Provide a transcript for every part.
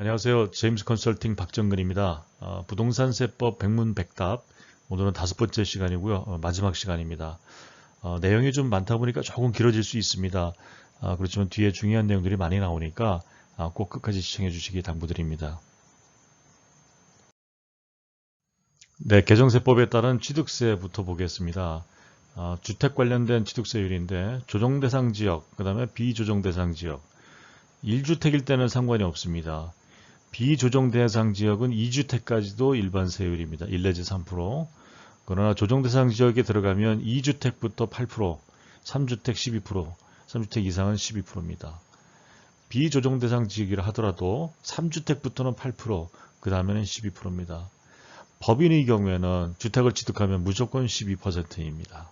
안녕하세요. 제임스 컨설팅 박정근입니다. 어, 부동산 세법 백문백답 오늘은 다섯 번째 시간이고요. 어, 마지막 시간입니다. 어, 내용이 좀 많다 보니까 조금 길어질 수 있습니다. 아, 그렇지만 뒤에 중요한 내용들이 많이 나오니까 아, 꼭 끝까지 시청해 주시기 당부드립니다. 네, 개정세법에 따른 취득세부터 보겠습니다. 아, 주택 관련된 취득세율인데 조정대상 지역, 그 다음에 비조정대상 지역 1주택일 때는 상관이 없습니다. 비조정 대상 지역은 2주택까지도 일반 세율입니다. 1 내지 3%. 그러나 조정 대상 지역에 들어가면 2주택부터 8%, 3주택 12%, 3주택 이상은 12%입니다. 비조정 대상 지역이라 하더라도 3주택부터는 8%, 그 다음에는 12%입니다. 법인의 경우에는 주택을 취득하면 무조건 12%입니다.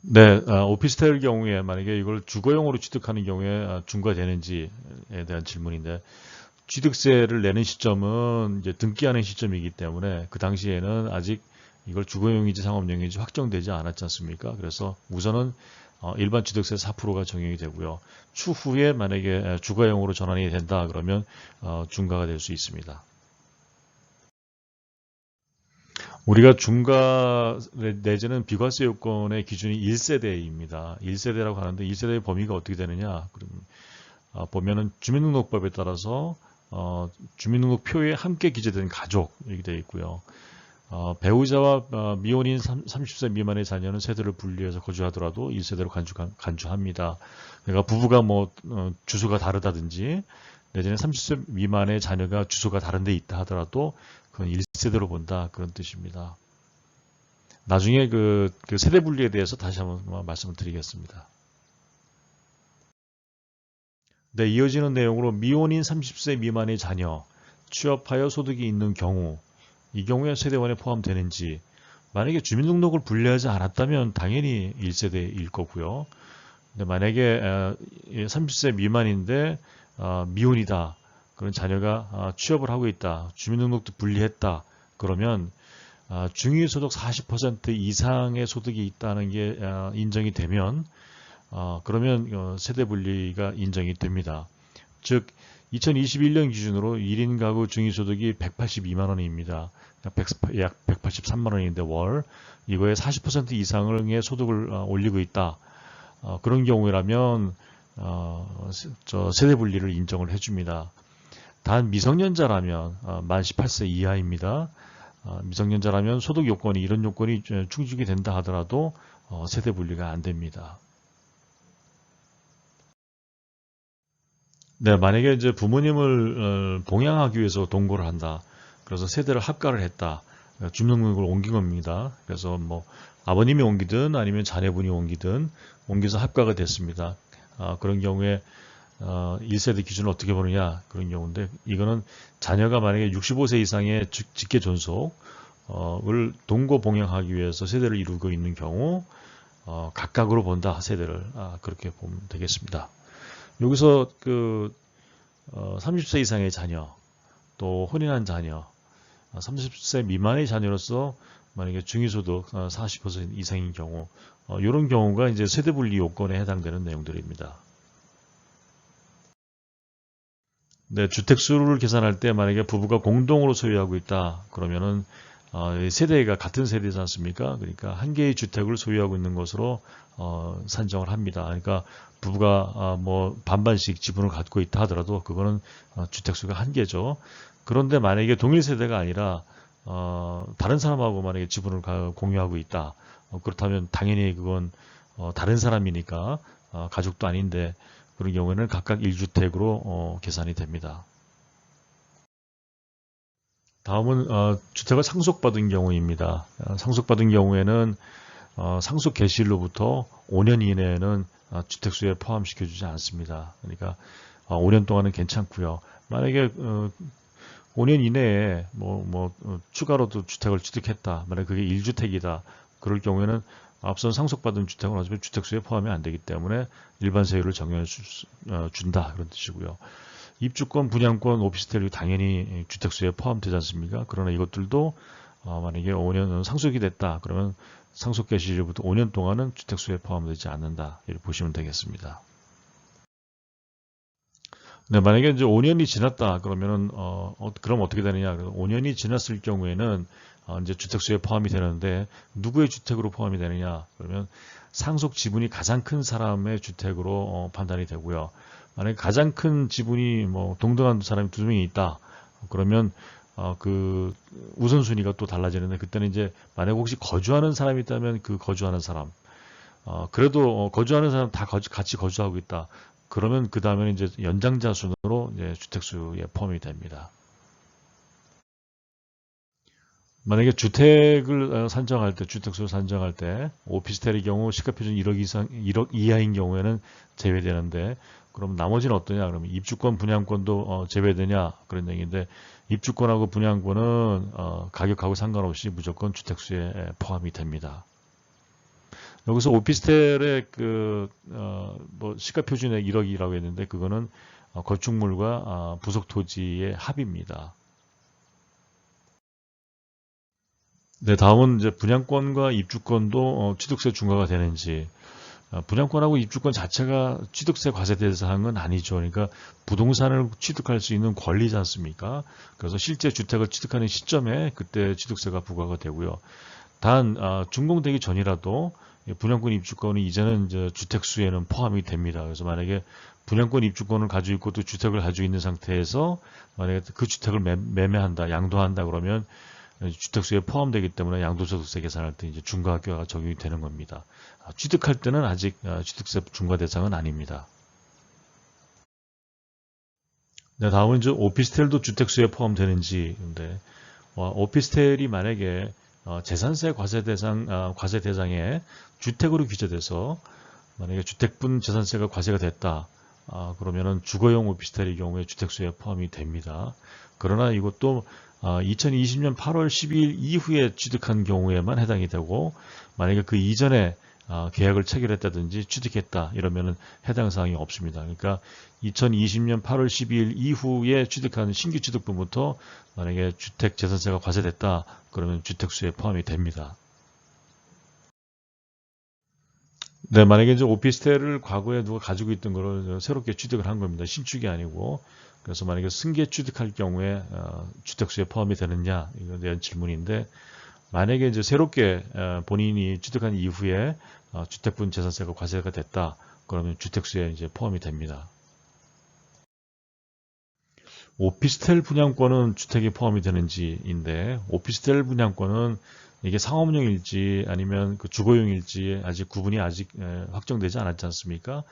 네, 아, 오피스텔 경우에 만약에 이걸 주거용으로 취득하는 경우에 아, 중과되는지에 대한 질문인데 취득세를 내는 시점은 이제 등기하는 시점이기 때문에 그 당시에는 아직 이걸 주거용인지 상업용인지 확정되지 않았지 않습니까? 그래서 우선은 어, 일반 취득세 4%가 적용이 되고요. 추후에 만약에 주거용으로 전환이 된다 그러면 어, 중과가 될 수 있습니다. 우리가 중과 내지는 비과세 요건의 기준이 1세대입니다. 1세대라고 하는데 1세대의 범위가 어떻게 되느냐? 그럼 어, 보면은 주민등록법에 따라서 어, 주민등록표에 함께 기재된 가족 이렇게 되어 있고요. 어, 배우자와 어, 미혼인 30세 미만의 자녀는 세대를 분리해서 거주하더라도 1세대로 간주, 간주합니다. 그러니까 부부가 뭐 어, 주소가 다르다든지 내지는 30세 미만의 자녀가 주소가 다른 데 있다 하더라도 그건 1 세대로 본다 그런 뜻입니다. 나중에 그, 그 세대 분리에 대해서 다시 한번 말씀을 드리겠습니다. 네, 이어지는 내용으로 미혼인 30세 미만의 자녀, 취업하여 소득이 있는 경우 이 경우에 세대원에 포함되는지 만약에 주민등록을 분리하지 않았다면 당연히 1세대일 거고요. 근데 만약에 30세 미만인데 어, 미혼이다. 그런 자녀가 아, 취업을 하고 있다. 주민등록도 분리했다. 그러면 아, 중위 소득 40% 이상의 소득이 있다는 게 아, 인정이 되면 어, 그러면 어, 세대 분리가 인정이 됩니다. 즉 2021년 기준으로 1인 가구 중위소득이 182만 원입니다. 약 183만 원인데 월 이거에 40% 이상의 소득을 올리고 있다. 그런 경우라면 저 세대 분리를 인정을 해줍니다. 단 미성년자라면 어, 만 18세 이하입니다. 어, 미성년자라면 소득 요건이 이런 요건이 충족이 된다 하더라도 어, 세대 분리가 안 됩니다. 네, 만약에 이제 부모님을 봉양하기 위해서 동거를 한다. 그래서 세대를 합가를 했다. 주민등록을 옮긴 겁니다. 그래서 뭐 아버님이 옮기든 아니면 자녀분이 옮기든 옮겨서 합가가 됐습니다. 아, 그런 경우에 어, 1세대 기준을 어떻게 보느냐 그런 경우인데 이거는 자녀가 만약에 65세 이상의 직계 존속을 동거 봉양하기 위해서 세대를 이루고 있는 경우 어, 각각으로 본다 세대를 아, 그렇게 보면 되겠습니다. 여기서 그 어, 30세 이상의 자녀 또 혼인한 자녀 30세 아, 미만의 자녀로서 만약에 중위소득 40% 어, 이상인 경우 이런 어, 경우가 이제 세대분리 요건에 해당되는 내용들입니다. 네, 주택수를 계산할 때 만약에 부부가 공동으로 소유하고 있다 그러면은 어, 세대가 같은 세대지 않습니까? 그러니까 한 개의 주택을 소유하고 있는 것으로 어, 산정을 합니다. 그러니까 부부가 어, 뭐 반반씩 지분을 갖고 있다 하더라도 그거는 어, 주택 수가 한 개죠. 그런데 만약에 동일 세대가 아니라 어, 다른 사람하고 만약에 지분을 공유하고 있다. 어, 그렇다면 당연히 그건 어, 다른 사람이니까 어, 가족도 아닌데 그런 경우에는 각각 1주택으로 어, 계산이 됩니다. 다음은 어, 주택을 상속받은 경우입니다. 어, 상속받은 경우에는 어, 상속 개시일로부터 5년 이내에는 어, 주택수에 포함시켜주지 않습니다. 그러니까 5년 동안은 괜찮고요. 만약에 5년 이내에 뭐, 뭐 추가로 도 주택을 취득했다. 만약 그게 1주택이다. 그럴 경우에는 앞선 상속받은 주택은 어차피 주택수에 포함이 안 되기 때문에 일반 세율을 정해 어, 준다 그런 뜻이고요. 입주권, 분양권, 오피스텔이 당연히 주택수에 포함되지 않습니까? 그러나 이것들도 어, 만약에 5년 상속이 됐다 그러면 상속 개시일부터 5년 동안은 주택수에 포함되지 않는다 이렇게 보시면 되겠습니다. 네, 만약에 이제 5년이 지났다 그러면은 어, 어 그럼 어떻게 되느냐? 5년이 지났을 경우에는 어, 이제 주택수에 포함이 되는데 누구의 주택으로 포함이 되느냐? 그러면 상속 지분이 가장 큰 사람의 주택으로 어, 판단이 되고요. 만약에 가장 큰 지분이 뭐 동등한 사람이 두 명이 있다. 그러면 어, 그 우선순위가 또 달라지는데 그때는 이제 만약 혹시 거주하는 사람이 있다면 그 거주하는 사람 어, 그래도 어, 거주하는 사람 다 거주, 같이 거주하고 있다. 그러면 그 다음에는 이제 연장자 순으로 이제 주택수에 포함이 됩니다. 만약에 주택을 어, 산정할 때, 주택수를 산정할 때, 오피스텔의 경우 시가표준 1억 이상, 1억 이하인 경우에는 제외되는데, 그럼 나머지는 어떠냐? 그러면 입주권, 분양권도 어, 제외되냐? 그런 얘기인데, 입주권하고 분양권은 어, 가격하고 상관없이 무조건 주택수에 포함이 됩니다. 여기서 오피스텔의 그, 어, 뭐 시가 표준액 1억이라고 했는데 그거는 어, 건축물과 어, 부속 토지의 합입니다. 네, 다음은 이제 분양권과 입주권도 어, 취득세 중과가 되는지 어, 분양권하고 입주권 자체가 취득세 과세 대상은 아니죠. 그러니까 부동산을 취득할 수 있는 권리지 않습니까? 그래서 실제 주택을 취득하는 시점에 그때 취득세가 부과가 되고요. 단 어, 준공되기 전이라도 분양권 입주권은 이제는 이제 주택 수에는 포함이 됩니다. 그래서 만약에 분양권 입주권을 가지고 있고 또 주택을 가지고 있는 상태에서 만약에 그 주택을 매, 매한다 양도한다 그러면 주택수에 포함되기 때문에 양도소득세 계산할 때 이제 중과가 적용이 되는 겁니다. 아, 취득할 때는 아직 아, 취득세 중과 대상은 아닙니다. 네, 다음은 이제 오피스텔도 주택수에 포함되는지 근데 오피스텔이 만약에 어, 재산세 과세 대상 어, 과세 대상에 주택으로 규제돼서 만약에 주택분 재산세가 과세가 됐다. 아, 그러면은 주거용 오피스텔의 경우에 주택수에 포함이 됩니다. 그러나 이것도 2020년 8월 12일 이후에 취득한 경우에만 해당이 되고 만약에 그 이전에 어, 계약을 체결했다든지 취득했다 이러면은 해당 사항이 없습니다. 그러니까 2020년 8월 12일 이후에 취득한 신규 취득분부터 만약에 주택 재산세가 과세됐다 그러면 주택수에 포함이 됩니다. 네, 만약에 이제 오피스텔을 과거에 누가 가지고 있던 거를 새롭게 취득을 한 겁니다. 신축이 아니고. 그래서 만약에 승계 취득할 경우에 어, 주택수에 포함이 되느냐 이거에 대한 질문인데 만약에 이제 새롭게 어, 본인이 취득한 이후에 어, 주택분 재산세가 과세가 됐다. 그러면 주택수에 이제 포함이 됩니다. 오피스텔 분양권은 주택에 포함이 되는지인데 오피스텔 분양권은 이게 상업용일지 아니면 그 주거용일지 아직 구분이 아직 확정되지 않았지 않습니까?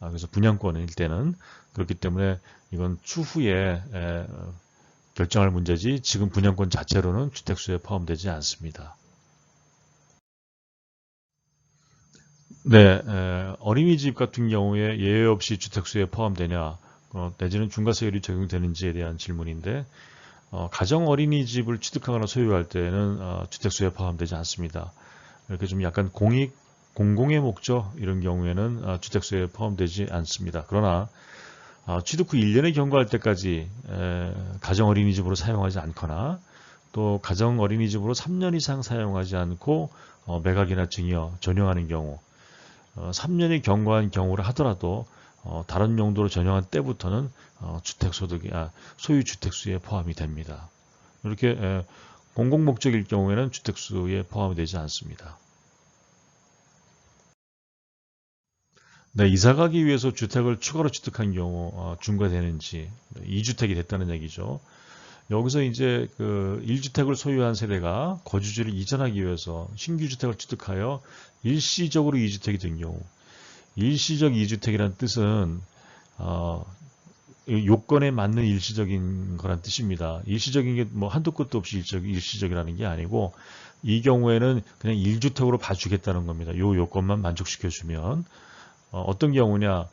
아, 그래서 분양권일 때는 그렇기 때문에 이건 추후에 결정할 문제지 지금 분양권 자체로는 주택수에 포함되지 않습니다. 네, 어린이집 같은 경우에 예외 없이 주택수에 포함되냐 어, 내지는 중과세율이 적용되는지에 대한 질문인데 어, 가정 어린이집을 취득하거나 소유할 때는 어, 주택수에 포함되지 않습니다. 이렇게 좀 약간 공익, 공공의 목적 이런 경우에는 어, 주택수에 포함되지 않습니다. 그러나 어, 취득 후 1년에 경과할 때까지 에, 가정 어린이집으로 사용하지 않거나 또 가정 어린이집으로 3년 이상 사용하지 않고 어, 매각이나 증여, 전용하는 경우 어, 3년이 경과한 경우를 하더라도 어, 다른 용도로 전용한 때부터는 어, 주택소득이 아, 소유 주택수에 포함이 됩니다. 이렇게 에, 공공 목적일 경우에는 주택수에 포함이 되지 않습니다. 네, 이사 가기 위해서 주택을 추가로 취득한 경우 어, 중과되는지 2주택이 됐다는 얘기죠. 여기서 이제 그 1주택을 소유한 세대가 거주지를 이전하기 위해서 신규 주택을 취득하여 일시적으로 2주택이 된 경우 일시적 2주택이라는 뜻은 어, 요건에 맞는 일시적인 거란 뜻입니다. 일시적인 게 뭐 한도 끝도 없이 일시적, 일시적이라는 게 아니고 이 경우에는 그냥 1주택으로 봐주겠다는 겁니다. 요 요건만 만족시켜주면 어, 떤 경우냐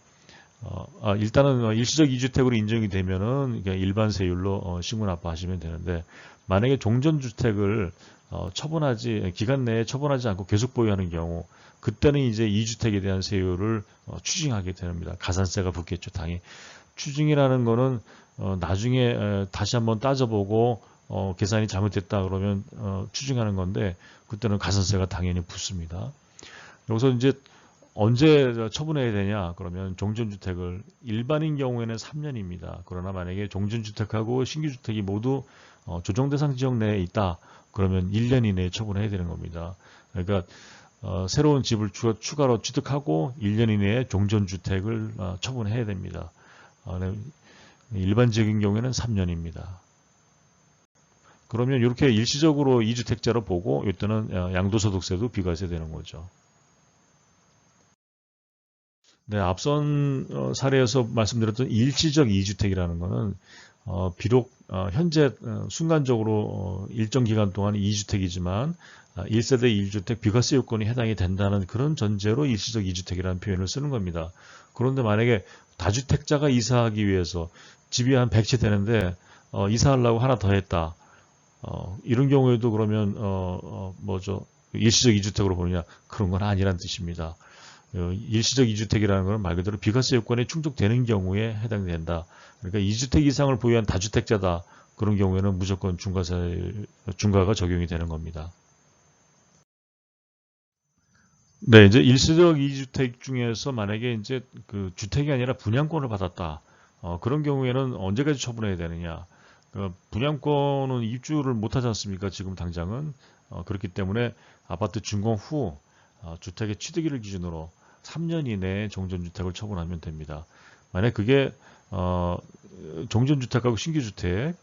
어, 아, 일단은 일시적 2주택으로 인정이 되면은 일반 세율로 어, 신고 납부하시면 되는데 만약에 종전주택을 어, 처분하지 기간 내에 처분하지 않고 계속 보유하는 경우 그때는 이제 2주택에 대한 세율을 어, 추징하게 됩니다. 가산세가 붙겠죠. 당연히 추징이라는 거는 어, 나중에 에, 다시 한번 따져보고 어, 계산이 잘못됐다 그러면 어, 추징하는 건데 그때는 가산세가 당연히 붙습니다. 여기서 이제 언제 처분해야 되냐? 그러면 종전주택을 일반인 경우에는 3년입니다. 그러나 만약에 종전주택하고 신규주택이 모두 어, 조정대상 지역 내에 있다. 그러면 1년 이내에 처분해야 되는 겁니다. 그러니까 어, 새로운 집을 추가, 로 취득하고 1년 이내에 종전주택을 어, 처분해야 됩니다. 어, 네. 일반적인 경우에는 3년입니다. 그러면 이렇게 일시적으로 2주택자로 보고 이때는 어, 양도소득세도 비과세 되는 거죠. 네, 앞선 어, 사례에서 말씀드렸던 일시적 2주택이라는 것은 어, 비록 어, 현재 어, 순간적으로 어, 일정 기간 동안 2주택이지만 1세대 1주택 비과세 요건이 해당이 된다는 그런 전제로 일시적 2주택이라는 표현을 쓰는 겁니다. 그런데 만약에 다주택자가 이사하기 위해서 집이 한 100채 되는데 어, 이사하려고 하나 더 했다. 어, 이런 경우에도 그러면 뭐죠 일시적 2주택으로 보느냐 그런 건 아니란 뜻입니다. 어, 일시적 2주택이라는 것은 말 그대로 비과세 요건에 충족되는 경우에 해당된다. 그러니까 2주택 이상을 보유한 다주택자다. 그런 경우에는 무조건 중과세, 중과가 적용이 되는 겁니다. 네, 이제 일시적 2주택 중에서 만약에 이제 그 주택이 아니라 분양권을 받았다. 어, 그런 경우에는 언제까지 처분해야 되느냐. 그 분양권은 입주를 못하지 않습니까? 지금 당장은. 어, 그렇기 때문에 아파트 준공 후 어, 주택의 취득일을 기준으로 3년 이내에 종전주택을 처분하면 됩니다. 만약 그게 어, 종전주택하고 신규주택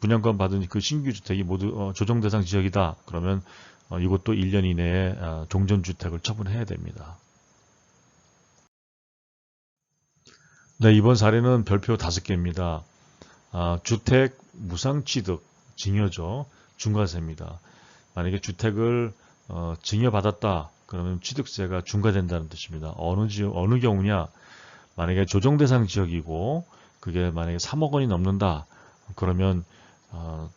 분양권 받은 그 신규주택이 모두 어, 조정대상 지역이다. 그러면 어, 이것도 1년 이내에 어, 종전주택을 처분해야 됩니다. 네, 이번 사례는 별표 5개입니다. 아, 주택 무상취득 증여죠. 중과세입니다. 만약에 주택을 어, 증여받았다. 그러면 취득세가 중과된다는 뜻입니다. 어느 지역, 어느 경우냐? 만약에 조정 대상 지역이고 그게 만약에 3억 원이 넘는다. 그러면 어,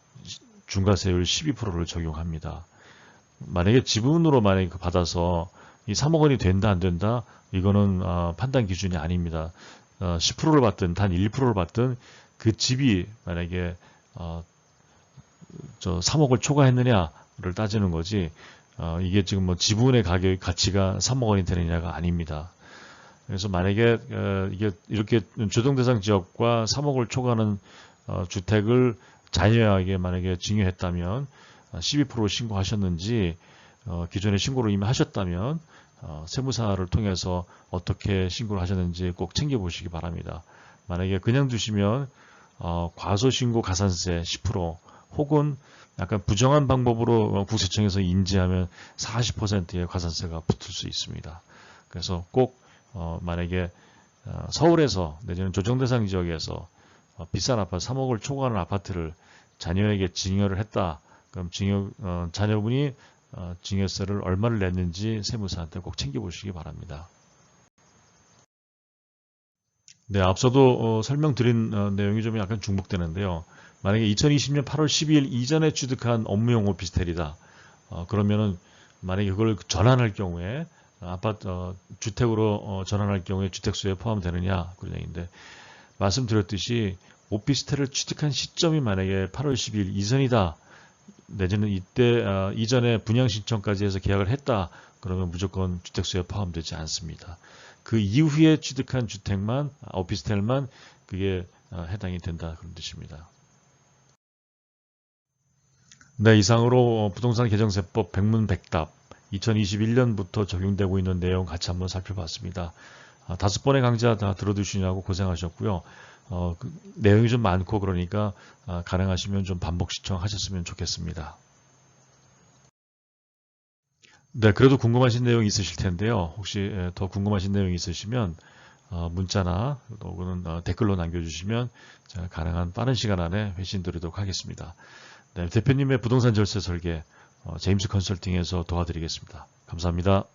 중과세율 12%를 적용합니다. 만약에 지분으로 만약에 받아서 이 3억 원이 된다 안 된다 이거는 어, 판단 기준이 아닙니다. 어, 10%를 받든 단 1%를 받든 그 집이 만약에 어, 저 3억을 초과했느냐를 따지는 거지 어, 이게 지금 뭐 지분의 가격 가치가 3억 원이 되느냐가 아닙니다. 그래서 만약에 어, 이게 이렇게 주동대상 지역과 3억을 초과하는 어, 주택을 자녀에게 만약에 증여했다면 12% 어, 신고하셨는지 어, 기존에 신고를 이미 하셨다면 어, 세무사를 통해서 어떻게 신고를 하셨는지 꼭 챙겨보시기 바랍니다. 만약에 그냥 두시면 어, 과소신고 가산세 10% 혹은 약간 부정한 방법으로 국세청에서 인지하면 40%의 가산세가 붙을 수 있습니다. 그래서 꼭 어, 만약에 어, 서울에서 내지는 조정대상 지역에서 어, 비싼 아파트 3억을 초과하는 아파트를 자녀에게 증여를 했다. 그럼 증여 어, 자녀분이 어, 증여세를 얼마를 냈는지 세무사한테 꼭 챙겨보시기 바랍니다. 네, 앞서도 어, 설명드린 어, 내용이 좀 약간 중복되는데요. 만약에 2020년 8월 12일 이전에 취득한 업무용 오피스텔이다. 어, 그러면은 만약에 그걸 전환할 경우에 아파트 어, 주택으로 어, 전환할 경우에 주택수에 포함되느냐 그런 얘기인데 말씀드렸듯이 오피스텔을 취득한 시점이 만약에 8월 12일 이전이다. 내지는 이때 어, 이전에 분양 신청까지 해서 계약을 했다. 그러면 무조건 주택수에 포함되지 않습니다. 그 이후에 취득한 주택만 오피스텔만 그게 어, 해당이 된다 그런 뜻입니다. 네, 이상으로 부동산 개정세법 백문백답 2021년부터 적용되고 있는 내용 같이 한번 살펴봤습니다. 아, 다섯 번의 강좌 다 들어두시냐고 고생하셨고요. 어, 그, 내용이 좀 많고 그러니까 아, 가능하시면 좀 반복 시청하셨으면 좋겠습니다. 네, 그래도 궁금하신 내용 있으실 텐데요. 혹시 예, 더 궁금하신 내용 있으시면 어, 문자나 혹은 어, 댓글로 남겨주시면 제가 가능한 빠른 시간 안에 회신 드리도록 하겠습니다. 네, 대표님의 부동산 절세 설계 어, 제임스 컨설팅에서 도와드리겠습니다. 감사합니다.